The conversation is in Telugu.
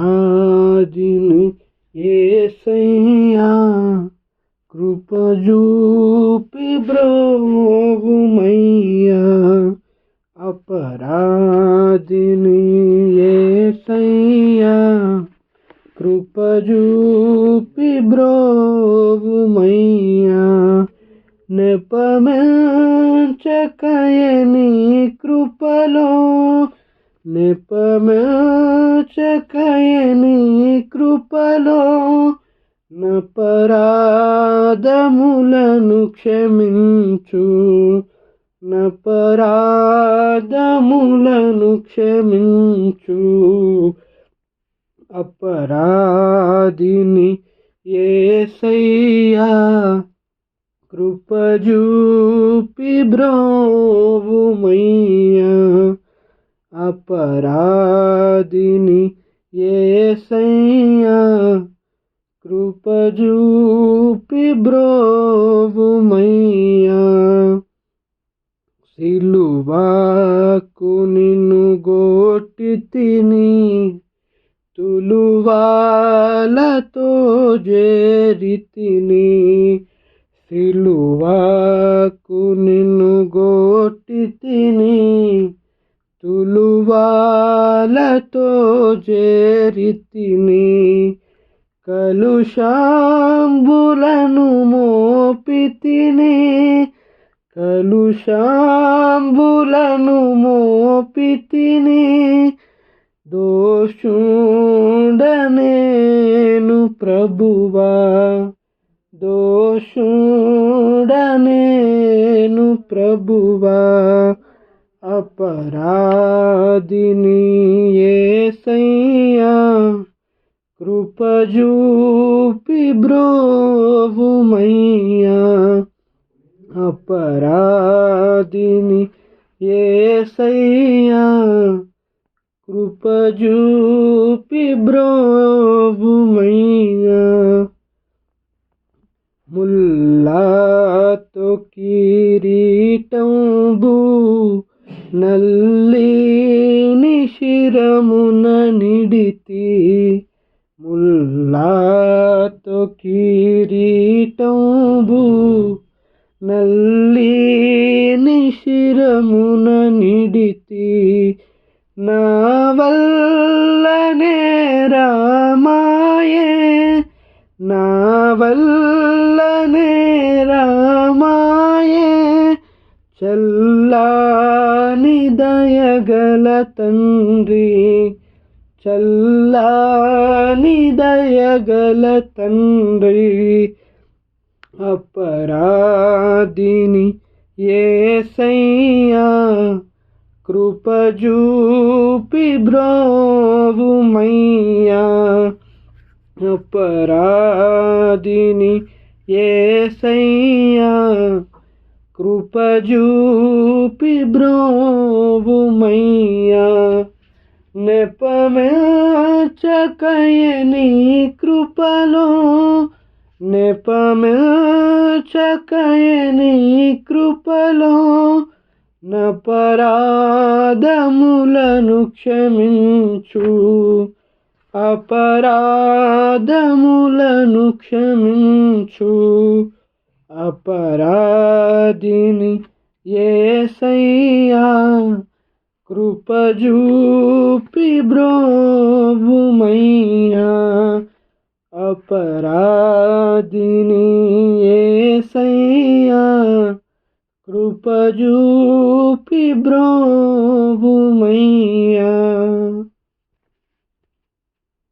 అపరాధిని ఏసయ్యా కృపజూపి బ్రోవుమయ్యా అపరాధిని ఏసయ్యా కృపజూపి బ్రోవుమయ్యా నెపమెంచకయని కృపలో నిపమచకయని కృపలో నపరాధములను క్షమించు. నపరాధములను క్షమించు. అపరాధిని ఏసయ్యా కృపజూపి బ్రోవుమయ్య. అపరాధిని ఏసయ్యా కృపజూపి బ్రోవుమయ్యా సిలువాకు నిన్ను గోటి తిని తులువాలతో జేరితిని సిలువాకు నిన్ను గోటి తిని తులువాలతో చేరితిని కలుషాంబులను మోపితిని కలుషాంబులను మోపితిని దోషుండనేను ప్రభువా దోషుండనేను ప్రభువా. అపరాధిని ఏసయ్యా కృపజూపి బ్రోవుమయ్యా. అపరాధిని ఏసయ్యా కృపజూపి బ్రోవుమయ్యా. ముల్లాతో కిరీటంబు నల్లిని శిరమున నిడితి ముల్లాతో కిరీటంబు. నల్లిని శిరమున నిడితి నా వల్లనే రామాయే. నా వల్లనే రామాయే. చల్లా చల్లాని దయగల తండ్రి చల్లాని దయగల తండ్రి అపరాధిని ఏసయ్యా కృపజూపి బ్రోవుమయ్యా అపరాధిని ఏసయ్యా కృపజూపి బ్రోవుమయ్యా. నెపమేచకయని కృపలో నెపమేచకయని కృపలో నపరాధములను క్షమించు. అపరాధములను క్షమించు. అపరాధిని ఏసయ్యా కృపజూపి బ్రోభుమయ్యా అపరాధిని ఏసయ్యా కృపజూపి బ్రోభుమయ్యా